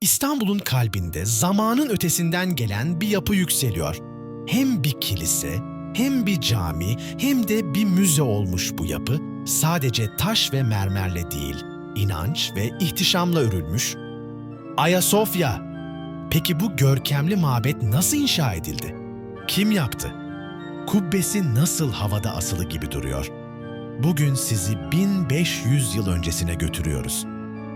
İstanbul'un kalbinde zamanın ötesinden gelen bir yapı yükseliyor. Hem bir kilise, hem bir cami, hem de bir müze olmuş bu yapı. Sadece taş ve mermerle değil, inanç ve ihtişamla örülmüş. Ayasofya. Peki bu görkemli mabet nasıl inşa edildi? Kim yaptı? Kubbesi nasıl havada asılı gibi duruyor? Bugün sizi 1500 yıl öncesine götürüyoruz.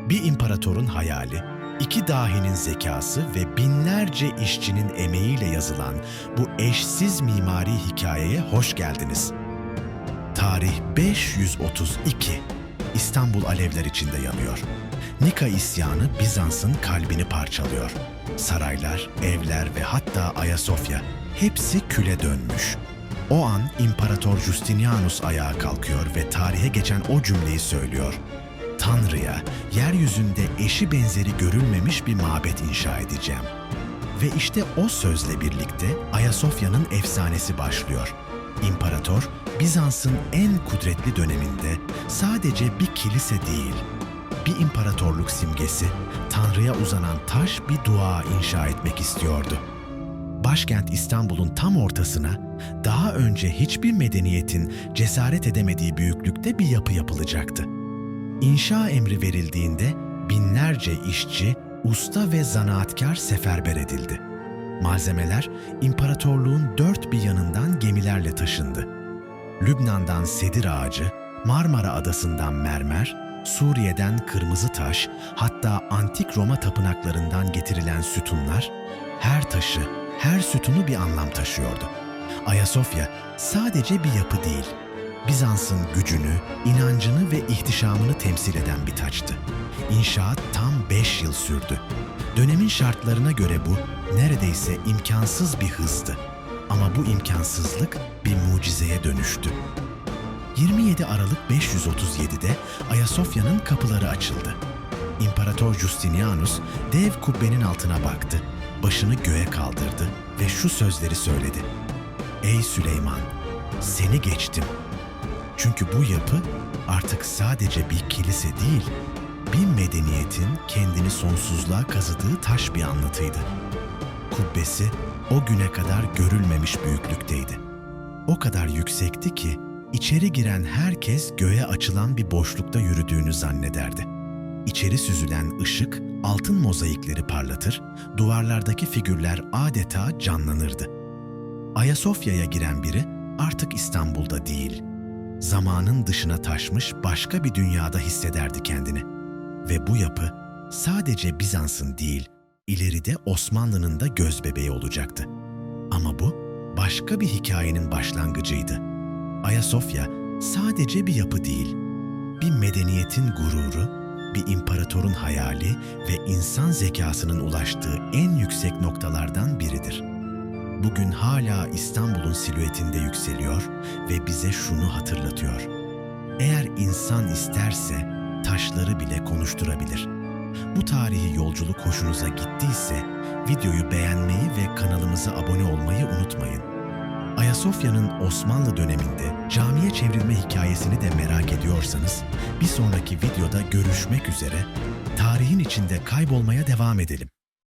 Bir imparatorun hayali, iki dahinin zekası ve binlerce işçinin emeğiyle yazılan bu eşsiz mimari hikayeye hoş geldiniz. Tarih 532. İstanbul alevler içinde yanıyor. Nika isyanı Bizans'ın kalbini parçalıyor. Saraylar, evler ve hatta Ayasofya hepsi küle dönmüş. O an İmparator Justinianus ayağa kalkıyor ve tarihe geçen o cümleyi söylüyor. Tanrı'ya, yeryüzünde eşi benzeri görülmemiş bir mabet inşa edeceğim. Ve işte o sözle birlikte Ayasofya'nın efsanesi başlıyor. İmparator, Bizans'ın en kudretli döneminde sadece bir kilise değil, bir imparatorluk simgesi, Tanrı'ya uzanan taş bir dua inşa etmek istiyordu. Başkent İstanbul'un tam ortasına daha önce hiçbir medeniyetin cesaret edemediği büyüklükte bir yapı yapılacaktı. İnşa emri verildiğinde binlerce işçi, usta ve zanaatkar seferber edildi. Malzemeler imparatorluğun dört bir yanından gemilerle taşındı. Lübnan'dan sedir ağacı, Marmara Adası'ndan mermer, Suriye'den kırmızı taş, hatta antik Roma tapınaklarından getirilen sütunlar, her taşı, her sütunu bir anlam taşıyordu. Ayasofya sadece bir yapı değil, Bizans'ın gücünü, inancını ve ihtişamını temsil eden bir taçtı. İnşaat tam 5 yıl sürdü. Dönemin şartlarına göre bu neredeyse imkansız bir hızdı. Ama bu imkansızlık bir mucizeye dönüştü. 27 Aralık 537'de Ayasofya'nın kapıları açıldı. İmparator Justinianus dev kubbenin altına baktı, başını göğe kaldırdı ve şu sözleri söyledi. Ey Süleyman, seni geçtim. Çünkü bu yapı artık sadece bir kilise değil, bir medeniyetin kendini sonsuzluğa kazıdığı taş bir anlatıydı. Kubbesi o güne kadar görülmemiş büyüklükteydi. O kadar yüksekti ki içeri giren herkes göğe açılan bir boşlukta yürüdüğünü zannederdi. İçeri süzülen ışık altın mozaikleri parlatır, duvarlardaki figürler adeta canlanırdı. Ayasofya'ya giren biri artık İstanbul'da değil, zamanın dışına taşmış başka bir dünyada hissederdi kendini. Ve bu yapı sadece Bizans'ın değil, ileride Osmanlı'nın da gözbebeği olacaktı. Ama bu başka bir hikayenin başlangıcıydı. Ayasofya sadece bir yapı değil, bir medeniyetin gururu, bir imparatorun hayali ve insan zekasının ulaştığı en yüksek noktalardan biridir. Bugün hala İstanbul'un silüetinde yükseliyor ve bize şunu hatırlatıyor. Eğer insan isterse taşları bile konuşturabilir. Bu tarihi yolculuk hoşunuza gittiyse videoyu beğenmeyi ve kanalımıza abone olmayı unutmayın. Ayasofya'nın Osmanlı döneminde camiye çevrilme hikayesini de merak ediyorsanız bir sonraki videoda görüşmek üzere tarihin içinde kaybolmaya devam edelim.